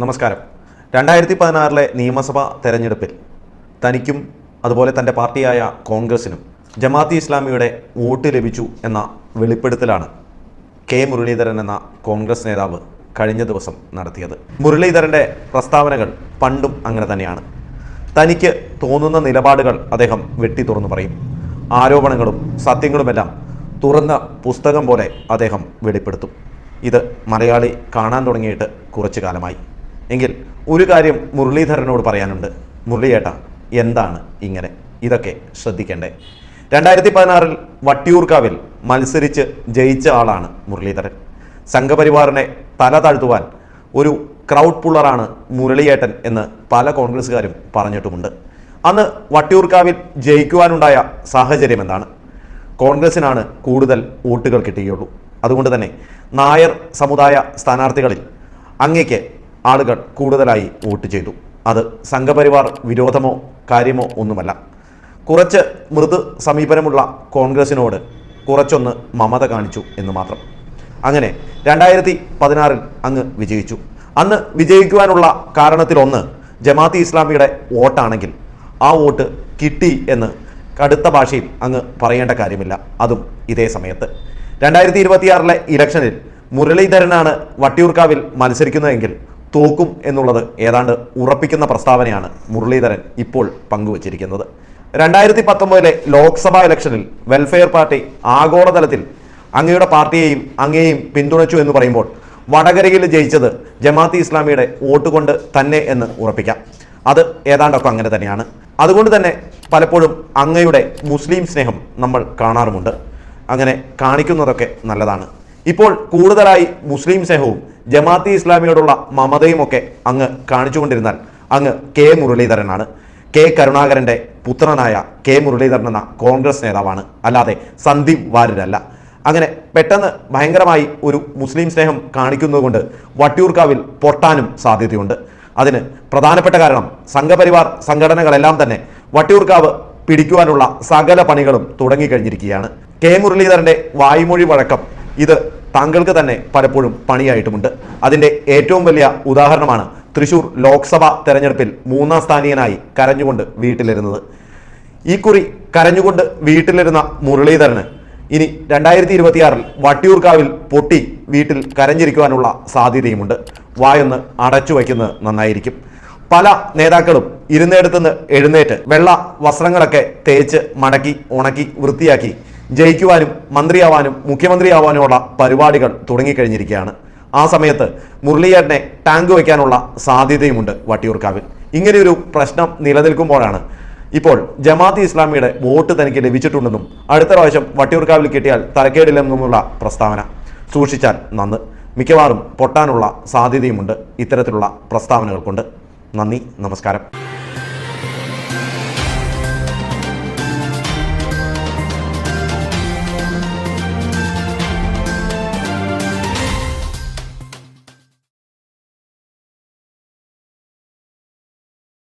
നമസ്കാരം. രണ്ടായിരത്തി പതിനാറിലെ നിയമസഭാ തെരഞ്ഞെടുപ്പിൽ തനിക്കും അതുപോലെ തന്റെ പാർട്ടിയായ കോൺഗ്രസിനും ജമാഅത്തി ഇസ്ലാമിയുടെ വോട്ട് ലഭിച്ചു എന്ന വെളിപ്പെടുത്തലാണ് കെ മുരളീധരൻ എന്ന കോൺഗ്രസ് നേതാവ് കഴിഞ്ഞ ദിവസം നടത്തിയത്. മുരളീധരന്റെ പ്രസ്താവനകൾ പണ്ടും അങ്ങനെ തന്നെയാണ്. തനിക്ക് തോന്നുന്ന നിലപാടുകൾ അദ്ദേഹം വെട്ടി തുറന്നു പറയും. ആരോപണങ്ങളും സത്യങ്ങളുമെല്ലാം തുറന്ന പുസ്തകം പോലെ അദ്ദേഹം വെളിപ്പെടുത്തും. ഇത് മലയാളി കാണാൻ തുടങ്ങിയിട്ട് കുറച്ചു കാലമായി. എങ്കിൽ ഒരു കാര്യം മുരളീധരനോട് പറയാനുണ്ട്. മുരളിയേട്ട എന്താണ് ഇങ്ങനെ? ഇതൊക്കെ ശ്രദ്ധിക്കേണ്ടേ. രണ്ടായിരത്തി പതിനാറിൽ വട്ടിയൂർക്കാവിൽ മത്സരിച്ച് ജയിച്ച ആളാണ് മുരളീധരൻ. സംഘപരിവാറിനെ തല താഴ്ത്തുവാൻ ഒരു ക്രൗഡ് പുള്ളറാണ് മുരളിയേട്ടൻ എന്ന് പല കോൺഗ്രസ്സുകാരും പറഞ്ഞിട്ടുമുണ്ട്. അന്ന് വട്ടിയൂർക്കാവിൽ ജയിക്കുവാനുണ്ടായ സാഹചര്യം എന്താണ്? കോൺഗ്രസിനാണ് കൂടുതൽ വോട്ടുകൾ കിട്ടുകയുള്ളൂ അതുകൊണ്ട് തന്നെ നായർ സമുദായ സ്ഥാനാർത്ഥികളിൽ അങ്ങേക്ക് ആളുകൾ കൂടുതലായി വോട്ട് ചെയ്തു. അത് സംഘപരിവാർ വിരോധമോ കാര്യമോ ഒന്നുമല്ല. കുറച്ച് മൃദു സമീപനമുള്ള കോൺഗ്രസിനോട് കുറച്ചൊന്ന് മമത കാണിച്ചു എന്ന് മാത്രം. അങ്ങനെ രണ്ടായിരത്തി പതിനാറിൽ അങ്ങ് വിജയിച്ചു. അന്ന് വിജയിക്കുവാനുള്ള കാരണത്തിലൊന്ന് ജമാഅത്തി ഇസ്ലാമിയുടെ വോട്ടാണെങ്കിൽ ആ വോട്ട് കിട്ടി എന്ന് കടുത്ത ഭാഷയിൽ അങ്ങ് പറയേണ്ട കാര്യമില്ല. അതും ഇതേ സമയത്ത്. രണ്ടായിരത്തി ഇരുപത്തിയാറിലെ ഇലക്ഷനിൽ മുരളീധരനാണ് വട്ടിയൂർക്കാവിൽ മത്സരിക്കുന്നതെങ്കിൽ തോക്കും എന്നുള്ളത് ഏതാണ്ട് ഉറപ്പിക്കുന്ന പ്രസ്താവനയാണ് മുരളീധരൻ ഇപ്പോൾ പങ്കുവച്ചിരിക്കുന്നത്. രണ്ടായിരത്തി പത്തൊമ്പതിലെ ലോക്സഭാ ഇലക്ഷനിൽ വെൽഫെയർ പാർട്ടി ആഗോളതലത്തിൽ അങ്ങയുടെ പാർട്ടിയെയും അങ്ങയെയും പിന്തുണച്ചു എന്ന് പറയുമ്പോൾ വടകരയിൽ ജയിച്ചത് ജമാഅത്ത് ഇസ്ലാമിയുടെ വോട്ട് കൊണ്ട് തന്നെ എന്ന് ഉറപ്പിക്കാം. അത് ഏതാണ്ടൊക്കെ അങ്ങനെ തന്നെയാണ്. അതുകൊണ്ട് തന്നെ പലപ്പോഴും അങ്ങയുടെ മുസ്ലിം സ്നേഹം നമ്മൾ കാണാറുമുണ്ട്. അങ്ങനെ കാണിക്കുന്നതൊക്കെ നല്ലതാണ്. ഇപ്പോൾ കൂടുതലായി മുസ്ലിം സ്നേഹവും ജമാഅത്തി ഇസ്ലാമിയോടുള്ള മമതയും ഒക്കെ അങ്ങ് കാണിച്ചുകൊണ്ടിരുന്നാൽ അങ്ങ് കെ മുരളീധരനാണ്. കെ കരുണാകരന്റെ പുത്രനായ കെ മുരളീധരൻ എന്ന കോൺഗ്രസ് നേതാവാണ്. അല്ലാതെ സന്ദീപ് വാര്യരല്ല. അങ്ങനെ പെട്ടെന്ന് ഭയങ്കരമായി ഒരു മുസ്ലിം സ്നേഹം കാണിക്കുന്നതുകൊണ്ട് വട്ടിയൂർക്കാവിൽ പൊട്ടാനും സാധ്യതയുണ്ട്. അതിന് പ്രധാനപ്പെട്ട കാരണം സംഘപരിവാർ സംഘടനകളെല്ലാം തന്നെ വട്ടിയൂർക്കാവ് പിടിക്കുവാനുള്ള സകല പണികളും തുടങ്ങിക്കഴിഞ്ഞിരിക്കുകയാണ്. കെ മുരളീധരന്റെ വായ്മൊഴി വഴക്കം ഇത് താങ്കൾക്ക് തന്നെ പലപ്പോഴും പണിയായിട്ടുമുണ്ട്. അതിന്റെ ഏറ്റവും വലിയ ഉദാഹരണമാണ് തൃശൂർ ലോക്സഭാ തെരഞ്ഞെടുപ്പിൽ മൂന്നാം സ്ഥാനീയനായി കരഞ്ഞുകൊണ്ട് വീട്ടിലിരുന്നത്. ഈ കുറി കരഞ്ഞുകൊണ്ട് വീട്ടിലിരുന്ന മുരളീധരന് ഇനി രണ്ടായിരത്തി ഇരുപത്തിയാറിൽ വട്ടിയൂർക്കാവിൽ പൊട്ടി വീട്ടിൽ കരഞ്ഞിരിക്കുവാനുള്ള സാധ്യതയുമുണ്ട്. വായൊന്ന് അടച്ചു വയ്ക്കുന്നത് നന്നായിരിക്കും. പല നേതാക്കളും ഇരുന്നിടത്തുനിന്ന് എഴുന്നേറ്റ് വെള്ള വസ്ത്രങ്ങളൊക്കെ തേച്ച് മടക്കി ഉണക്കി വൃത്തിയാക്കി ജയിക്കുവാനും മന്ത്രിയാവാനും മുഖ്യമന്ത്രിയാവാനുമുള്ള പരിപാടികൾ തുടങ്ങിക്കഴിഞ്ഞിരിക്കുകയാണ്. ആ സമയത്ത് മുരളിയേട്ടനെ ടാങ്ക് വയ്ക്കാനുള്ള സാധ്യതയുമുണ്ട് വട്ടിയൂർക്കാവിൽ. ഇങ്ങനെയൊരു പ്രശ്നം നിലനിൽക്കുമ്പോഴാണ് ഇപ്പോൾ ജമാഅത്ത് ഇസ്ലാമിയുടെ വോട്ട് തനിക്ക് ലഭിച്ചിട്ടുണ്ടെന്നും അടുത്ത പ്രാവശ്യം വട്ടിയൂർക്കാവിൽ കിട്ടിയാൽ തലക്കേടില്ലെന്നുമുള്ള പ്രസ്താവന സൂക്ഷിച്ചാൽ നന്ന്. മിക്കവാറും പൊട്ടാനുള്ള സാധ്യതയുമുണ്ട് ഇത്തരത്തിലുള്ള പ്രസ്താവനകൾ കൊണ്ട് നന്ദി നമസ്കാരം.